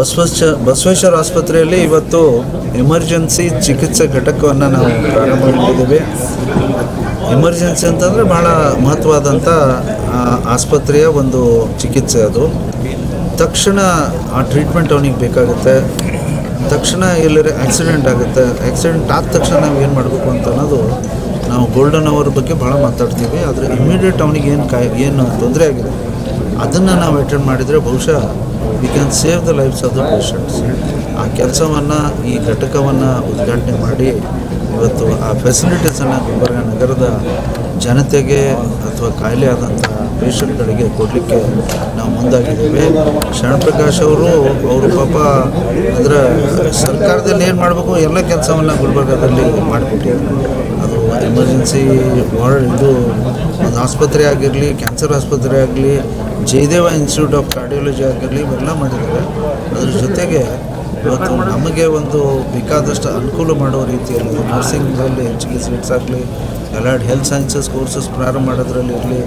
ಬಸವೇಶ್ವ, ಬಸವೇಶ್ವರ ಆಸ್ಪತ್ರೆಯಲ್ಲಿ ಇವತ್ತು ಎಮರ್ಜೆನ್ಸಿ ಚಿಕಿತ್ಸೆ ಘಟಕವನ್ನು ನಾವು ಪ್ರಾರಂಭ ಮಾಡಿದ್ದೀವಿ. ಎಮರ್ಜೆನ್ಸಿ ಅಂತಂದರೆ ಭಾಳ ಮಹತ್ವವಾದಂಥ ಆಸ್ಪತ್ರೆಯ ಒಂದು ಚಿಕಿತ್ಸೆ ಅದು. ತಕ್ಷಣ ಆ ಟ್ರೀಟ್ಮೆಂಟ್ ಅವನಿಗೆ ಬೇಕಾಗುತ್ತೆ. ತಕ್ಷಣ ಎಲ್ಲರ ಆಕ್ಸಿಡೆಂಟ್ ಆಗುತ್ತೆ. ಆಕ್ಸಿಡೆಂಟ್ ಆದ ತಕ್ಷಣ ನಾವು ಏನು ಮಾಡಬೇಕು ಅಂತ ಅನ್ನೋದು ನಾವು ಗೋಲ್ಡನ್ ಅವರ್ ಬಗ್ಗೆ ಭಾಳ ಮಾತಾಡ್ತೀವಿ. ಆದರೆ ಇಮಿಡಿಯೇಟ್ ಅವನಿಗೆ ಏನು ಕಾಯಿ, ಏನು ತೊಂದರೆ ಆಗಿದೆ, ಅದನ್ನು ನಾವು ಅಟೆಂಡ್ ಮಾಡಿದರೆ ಬಹುಶಃ we can save the lives of the patients ಆ ಕೆಲಸವನ್ನು, ಈ ಘಟಕವನ್ನು ಉದ್ಘಾಟನೆ ಮಾಡಿ, ಇವತ್ತು ಆ ಫೆಸಿಲಿಟೀಸನ್ನು ಗುಲ್ಬರ್ಗ ನಗರದ ಜನತೆಗೆ ಅಥವಾ ಕಾಯಿಲೆ ಆದಂಥ ಪೇಷಂಟ್ಗಳಿಗೆ ಕೊಡಲಿಕ್ಕೆ ನಾವು ಮುಂದಾಗಿದ್ದೇವೆ. ಶರಣಪ್ರಕಾಶ್ ಅವರು ಅವರು ಪಾಪ ಅಂದರೆ ಸರ್ಕಾರದಲ್ಲಿ ಏನು ಮಾಡಬೇಕು? ಎಲ್ಲ ಕೆಲಸವನ್ನು ಗುಲ್ಬರ್ಗದಲ್ಲಿ ಮಾಡಿಬಿಟ್ಟಿದ್ದಾರೆ ಅದು ಎಮರ್ಜೆನ್ಸಿ ವಾರ್ಡ್ ಇದು ಒಂದು ಆಸ್ಪತ್ರೆ ಆಗಿರಲಿ, ಕ್ಯಾನ್ಸರ್ ಆಸ್ಪತ್ರೆ ಆಗಲಿ, ಜಯದೇವ ಇನ್ಸ್ಟಿಟ್ಯೂಟ್ ಆಫ್ ಕಾರ್ಡಿಯೋಲಜಿ ಆಗಿರಲಿ, ಇವೆಲ್ಲ ಮಾಡಿದ್ದಾರೆ. ಅದ್ರ ಜೊತೆಗೆ ಇವತ್ತು ನಮಗೆ ಒಂದು ಬೇಕಾದಷ್ಟು ಅನುಕೂಲ ಮಾಡೋ ರೀತಿಯಲ್ಲಿ ನರ್ಸಿಂಗಲ್ಲಿ ಕೆ ಸೀಟ್ಸ್ ಆಗಲಿ ಎಲ್ಲಾಡ್ ಹೆಲ್ತ್ ಸೈನ್ಸಸ್ ಕೋರ್ಸಸ್ ಪ್ರಾರಂಭ ಮಾಡೋದ್ರಲ್ಲಿ ಇರಲಿ,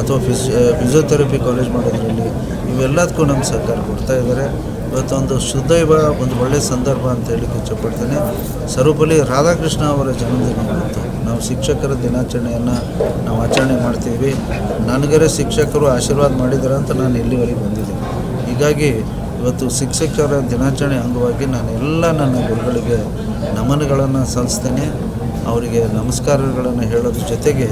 ಅಥವಾ ಫಿಸ್ ಫಿಸಿಯೋಥೆರಪಿ ಕಾಲೇಜ್ ಮಾಡೋದ್ರಲ್ಲಿ ಇವೆಲ್ಲದಕ್ಕೂ ನಮ್ಮ ಸರ್ಕಾರ ಕೊಡ್ತಾ ಇದ್ದಾರೆ. ಇವತ್ತೊಂದು ಶುದ್ಧೈವ ಒಂದು ಒಳ್ಳೆಯ ಸಂದರ್ಭ ಅಂತ ಹೇಳಿಕ್ಕೆ ಇಷ್ಟಪಡ್ತೇನೆ ಸರ್ವಪಲ್ಲಿ ರಾಧಾಕೃಷ್ಣ ಅವರ ಜನ್ಮದಿನ ಇವತ್ತು ನಾವು ಶಿಕ್ಷಕರ ದಿನಾಚರಣೆಯನ್ನು ನಾವು ಆಚರಣೆ ಮಾಡ್ತೀವಿ. ನನಗರೆ ಶಿಕ್ಷಕರು ಆಶೀರ್ವಾದ ಮಾಡಿದ್ದಾರೆ ಅಂತ ನಾನು ಇಲ್ಲಿವರೆಗೆ ಬಂದಿದ್ದೀನಿ. ಹೀಗಾಗಿ ಇವತ್ತು ಶಿಕ್ಷಕರ ದಿನಾಚರಣೆ ಅಂಗವಾಗಿ ನಾನು ಎಲ್ಲ ನನ್ನ ಗುರುಗಳಿಗೆ ನಮನಗಳನ್ನು ಸಲ್ಲಿಸ್ತೇನೆ. ಅವರಿಗೆ ನಮಸ್ಕಾರಗಳನ್ನು ಹೇಳೋದ್ರ ಜೊತೆಗೆ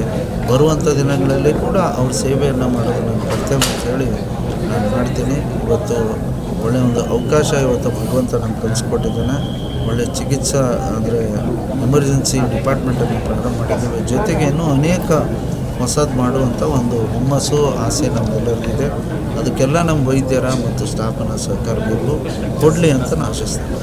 ಬರುವಂಥ ದಿನಗಳಲ್ಲಿ ಕೂಡ ಅವ್ರ ಸೇವೆಯನ್ನು ಮಾಡೋದು ನನ್ನ ಕರ್ತವ್ಯ ಅಂತ ಹೇಳಿ ನಾನು ಮಾಡ್ತೀನಿ. ಇವತ್ತು ಒಳ್ಳೆಯ ಒಂದು ಅವಕಾಶ ಇವತ್ತು ಭಗವಂತ ನಾನು ಕಲಿಸ್ಕೊಟ್ಟಿದ್ದಾನೆ ಒಳ್ಳೆಯ ಚಿಕಿತ್ಸಾ ಅಂದರೆ ಎಮರ್ಜೆನ್ಸಿ ಡಿಪಾರ್ಟ್ಮೆಂಟನ್ನು ಪ್ರಾರಂಭ ಮಾಡಿದ್ದೇವೆ. ಜೊತೆಗೆ ಇನ್ನೂ ಅನೇಕ ಹೊಸದು ಮಾಡುವಂಥ ಒಂದು ಹುಮ್ಮಸ್ಸು, ಆಸೆ ನಮ್ಮೆಲ್ಲರಿಗಿದೆ ಅದಕ್ಕೆಲ್ಲ ನಮ್ಮ ವೈದ್ಯರ ಮತ್ತು ಸ್ಟಾಫನ ಸಹಕಾರಗಳು ಕೊಡಲಿ ಅಂತ ನಾನು ಆಶಿಸ್ತೇನೆ.